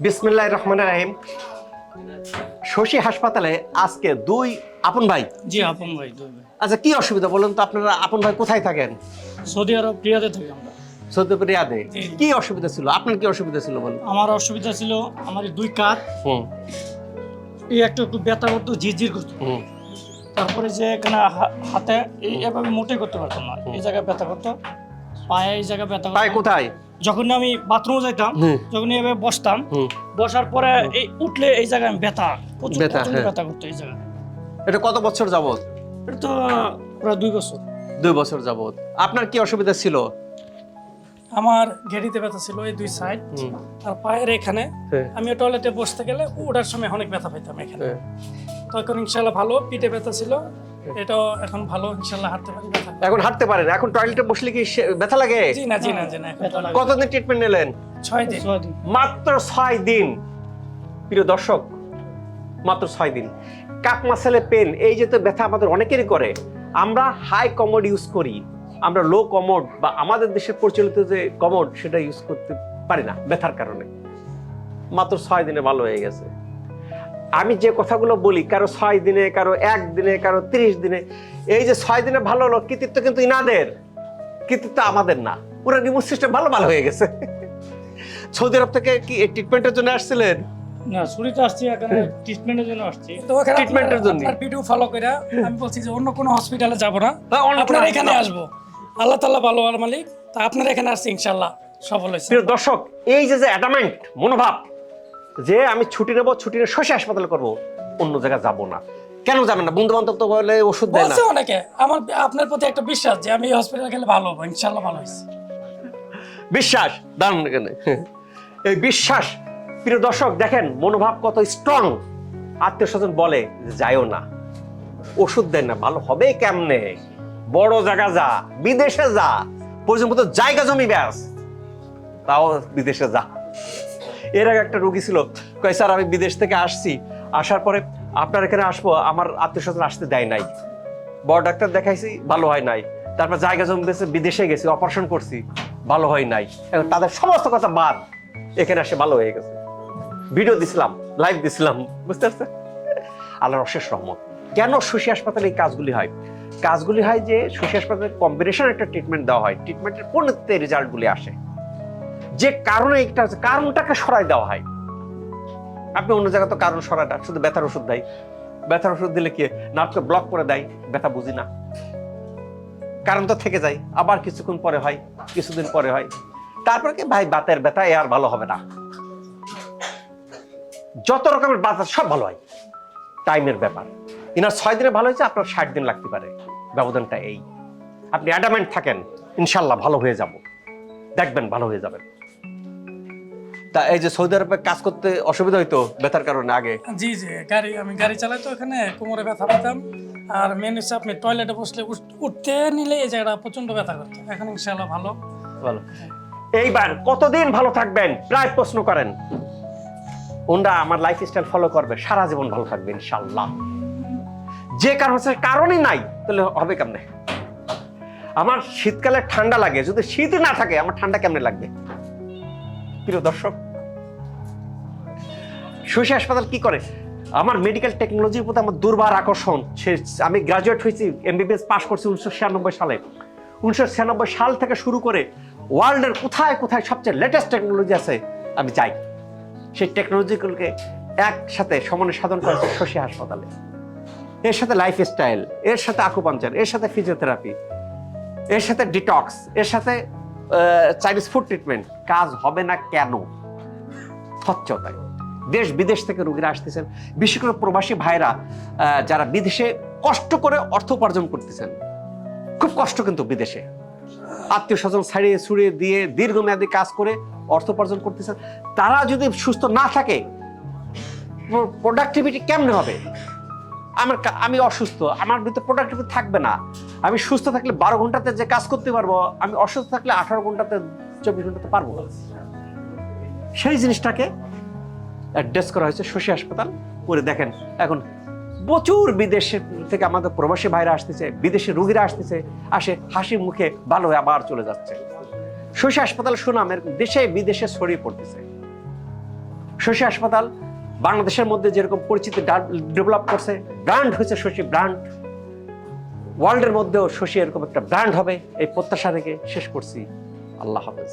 বিসমিল্লাহ রহমান রাহিম। শশী হাসপাতালে আজকে দুই আপন ভাই। জি আপন ভাই দুই ভাই। আচ্ছা কি অসুবিধা বলুন তো আপনারা আপন ভাই কোথায় থাকেন? সৌদি আরব রিয়াদে থাকি আমরা। সৌদি আরব রিয়াদে। কি অসুবিধা ছিল? আপনার কি অসুবিধা ছিল বলুন। আমার অসুবিধা ছিল আমার দুই কাত হুম। এই একটু একটু ব্যথা করতো ঝিরঝির করতো। হুম। তারপরে যে এখানে হাতে এই এভাবে মোটে করতে পারতাম না। এই জায়গায় ব্যথা করতো পায়ে এই জায়গায় ব্যথা পায়ে কোথায়? যখন আমি বাথরুমে যাইতাম যখন এভাবে বসতাম বসার পরে এই উঠলে এই জায়গায় আমি ব্যথা প্রচুর ব্যথা, হ্যাঁ। ব্যথা করতো এই জায়গায়। এটা কত বছর যাবত এটা তো প্রায় দুই বছর। দুই বছর যাবত আপনার কি অসুবিধা ছিল? আমার ঘেরিতে ব্যথা ছিল এই দুই সাইড আর পায়ের এখানে। হ্যাঁ, আমি টয়লেটে বসতে গেলে ওঠার সময় অনেক ব্যথা পাইতাম এখানে। হ্যাঁ। তখন ইনশাল্লাহ ভালো পিঠে ব্যথা ছিল এটাও এখন ভালো ইনশাল্লাহ হাঁটতে পারি ব্যথা এখন হাঁটতে পারেন। এখন টয়লেটে বসলে কি ব্যথা লাগে? জি না জি না জি না কতদিন ট্রিটমেন্ট নিলেন? ছয় দিন। মাত্র ছয় দিন। প্রিয় দর্শক মাত্র ছয় দিন। কাপ মাসেলে পেন এই যে তো ব্যথা আমাদের অনেকেরই করে। আমরা হাই কমোড ইউজ করি। আমরা লো কমোড বা আমাদের দেশে প্রচলিত যে কমোড সেটা ইউজ করতে পারি না ব্যথার কারণে। মাত্র ছয় দিনে ভালো হয়ে গেছে। আমি যে কথাগুলো বলি কারও ছয় দিনে কারও এক দিনে কারও তিরিশ দিনে এই যে ছয় দিনে ভালো হলো কৃতিত্ব কিন্তু ইনাদের কৃতিত্ব আমাদের না। পুরো রিমোট সিস্টেম ভালো ভালো হয়ে গেছে। সৌদি আরব থেকে কি ট্রিটমেন্টের জন্য আসছিলেন? না ছুরিতে আসছি এখানে ট্রিটমেন্টের জন্য আসছি। তো ট্রিটমেন্টের জন্য। আপনার ভিডিও ফলো করে আমি বলছি যে অন্য কোনো হসপিটালে যাব না। আপনার এখানে আসব। আল্লাহ তাল্লাহ ভালো ভালো মালিক তা আপনার এখানে আসছি ইনশাল্লাহ সফল হয়েছে। দর্শক এই যে যে অ্যাডামেন্ট মনোভাব যে আমি ছুটি নেব ছুটি নিয়ে শশী হাসপাতালে করব অন্য জায়গায় যাব না। কেন যাবেন না? বন্ধু বান্ধব তো বলে ওষুধ দেয় না। বলছে অনেকে আমার আপনার প্রতি একটা বিশ্বাস যে আমি হসপিটালে গেলে ভালো হব ইনশাল্লাহ ভালো হয়েছে। বিশ্বাস? দারুণ এখানে। এই বিশ্বাস প্রিয় দর্শক দেখেন মনোভাব কত স্ট্রং আত্মীয় স্বজন বলে যে যাইও না। ওষুধ দেন না ভালো হবে কেমনে? বড় জায়গা যা বিদেশে যা পর্যন্ত জায়গা জমি ব্যাস। তাও বিদেশে যা। এর আগে একটা রোগী ছিল, কয়, স্যার, আমি বিদেশ থেকে আসছি। আসার পরে, আপনার এখানে আসব, আমার আত্মীয় স্বজন আসতে দেয় নাই। বড় ডাক্তার দেখাইছি, ভালো হয় নাই। তারপর জায়গা জমি বেঁচে বিদেশে গেছি, অপারেশন করছি, ভালো হয় নাই। এখন তাদের সমস্ত কথা বাদ, এখানে আসে ভালো হয়ে গেছে। ভিডিও দিছিলাম লাইভ দিছিলাম, বুঝতে পারছেন? আল্লাহর অশেষ রহমত। কেন শশী হাসপাতালে এই কাজগুলি হয়? কাজগুলি হয় যে শশী হাসপাতালে কম্বিনেশন একটা ট্রিটমেন্ট দেওয়া হয়। ট্রিটমেন্টের পূর্ণতে রেজাল্টগুলি আসে। যে কারণে একটা আছে, কারণটাকে সরাই দেওয়া হয়। আপনি অন্য জায়গায় তো কারণ সরাটা শুধু ব্যথার ওষুধ দেয়। ব্যথার ওষুধ দিলে কি নার্ভকে ব্লক করে দেয়? ব্যথা বুঝি না। কারণ তো থেকে যায় আবার কিছুক্ষণ পরে হয় কিছুদিন পরে হয়। তারপরে কি ভাই বাতের ব্যথা এ আর ভালো হবে না। যত রকমের বাত সব ভালো হয়। টাইমের ব্যাপার। ইনার ছয় দিনে ভালো হয়েছে আপনার ষাট দিন লাগতে পারে। ব্যবধানটা এই। আপনি অ্যাডামেন্ট থাকেন ইনশাল্লাহ ভালো হয়ে যাব। দেখবেন ভালো হয়ে যাবেন। তা এই যে সৌদি আরবে কাজ করতে অসুবিধা হইতো ব্যথার কারণে আগে? জি জি গাড়ি আমি গাড়ি চালাই তো এখানে কোমরে ব্যথা পেতাম আর মেন হচ্ছে আপনি টয়লেটে বসলে উঠ- উঠতে নিলে এই জায়গাটা প্রচণ্ড ব্যথা করতো। এখন ইনশাল্লাহ ভালো। ভালো। এইবার কতদিন ভালো থাকবেন? প্রায় প্রশ্ন করেন। ওনরা আমার লাইফ স্টাইল ফলো করবে সারা জীবন ভালো থাকবে ইনশাল্লাহ যে কারণ হচ্ছে কারণই নাই তাহলে হবে কেমনে? আমার শীতকালে ঠান্ডা লাগে যদি শীত না থাকে আমার ঠান্ডা কেমনে লাগবে? প্রিয় দর্শক শশী হাসপাতাল কি করে? আমার মেডিকেল টেকনোলজির প্রতি আমার দুর্বার আকর্ষণ। সে আমি গ্রাজুয়েট হয়েছি এমবিবিএস পাশ করছি উনিশশো ছিয়ানব্বই সালে। উনিশশো ছিয়ানব্বই সাল থেকে শুরু করে ওয়ার্ল্ডের কোথায় কোথায় সবচেয়ে লেটেস্ট টেকনোলজি আছে, আমি যাই। সেই টেকনোলজিগুলোকে একসাথে সমানে সাধন করেছে শশী হাসপাতালে। এর সাথে লাইফ স্টাইল এর সাথে আকুপাঞ্চার এর সাথে ফিজিওথেরাপি এর সাথে ডিটক্স এর সাথে চাইনিজ ফুড ট্রিটমেন্ট কাজ হবে না কেন? স্বচ্ছতায়। দেশ বিদেশ থেকে রোগীরা আসতেছেন। বিশেষ করে প্রবাসী ভাইরা যারা বিদেশে কষ্ট করে অর্থ উপার্জন করতেছেন। খুব কষ্ট কিন্তু বিদেশে। আত্মীয় স্বজন ছাড়িয়ে ছুড়িয়ে দিয়ে দীর্ঘমেয়াদী কাজ করে অর্থ উপার্জন করতেছেন। তারা যদি সুস্থ না থাকে প্রোডাক্টিভিটি কেমনে হবে? আমার আমি অসুস্থ, আমার ভিতরে প্রোডাক্টিভিটি থাকবে না। আমি সুস্থ থাকলে বারো ঘন্টাতে যে কাজ করতে পারব, আমি অসুস্থ থাকলে আঠারো ঘন্টাতে, চব্বিশ ঘন্টাতে পারব। সেই জিনিসটাকে অ্যাড্রেস করা হয়েছে শশী হাসপাতাল। করে দেখেন, এখন প্রচুর বিদেশে থেকে আমাদের প্রবাসী ভাইরা আসতেছে, বিদেশি রুগীরা আসতেছে, আসে হাসি মুখে ভালো হয়ে আবার চলে যাচ্ছে। শশী হাসপাতাল সুনাম এরকম দেশে বিদেশে ছড়িয়ে পড়তেছে। শশী হাসপাতাল বাংলাদেশের মধ্যে যেরকম পরিচিতি ডেভেলপ করছে, ব্র্যান্ড হয়েছে শশী ব্র্যান্ড। ওয়ার্ল্ডের মধ্যেও শশী এরকম একটা ব্র্যান্ড হবে, এই প্রত্যাশা রেখে শেষ করছি। আল্লাহ হাফেজ।